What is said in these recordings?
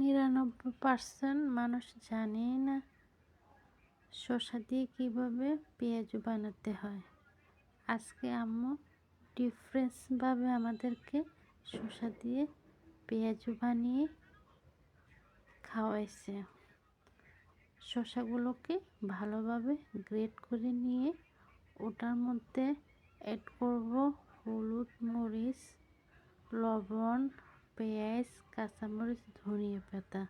নিরানব্বই পার্সেন্ট মানুষ জানেই না শসা দিয়ে কীভাবে পেঁয়াজু বানাতে হয়। আজকে আম্মু ডিফারেন্সভাবে আমাদেরকে শসা দিয়ে পেঁয়াজু বানিয়ে খাওয়াইছে। শসাগুলোকে ভালোভাবে গ্রেট করে নিয়ে ওটার মধ্যে অ্যাড করব হলুদ মরিচ, লবণ পেঁয়াজ, কাঁচামরিচ, ধনিয়া পাতা।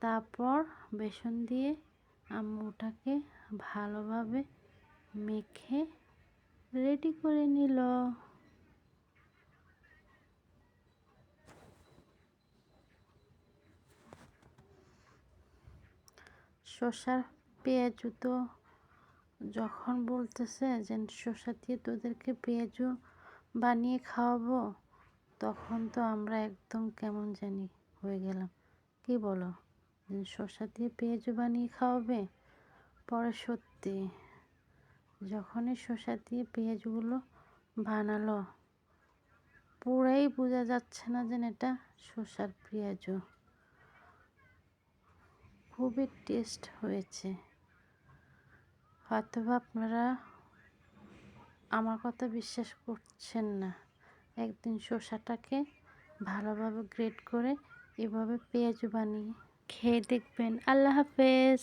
তারপর বেসন দিয়ে আম্মু ওটাকে ভালোভাবে মেখে রেডি করে নিল। শসার পেঁয়াজু তো যখন বলতেছে যে শসা দিয়ে তোদেরকে পেঁয়াজু বানিয়ে খাওয়াবো তখন তো আমরা একদম কেমন জানি হয়ে গেলাম। কি বলো? শসা দিয়ে পেঁয়াজু বানিয়ে খাওয়াবে? পরে সত্যি যখনই শসা দিয়ে পেঁয়াজগুলো বানালো, পুরাই বোঝা যাচ্ছে না যেন এটা শসার পেঁয়াজু খুবই টেস্ট হয়েছে। হয়তো আপনারা আমার কথা বিশ্বাস করছেন না। একদিন শসাটাকে ভালোভাবে গ্রেড করে এভাবে পেঁয়াজ বানিয়ে খেয়ে দেখবেন। আল্লাহ হাফেজ।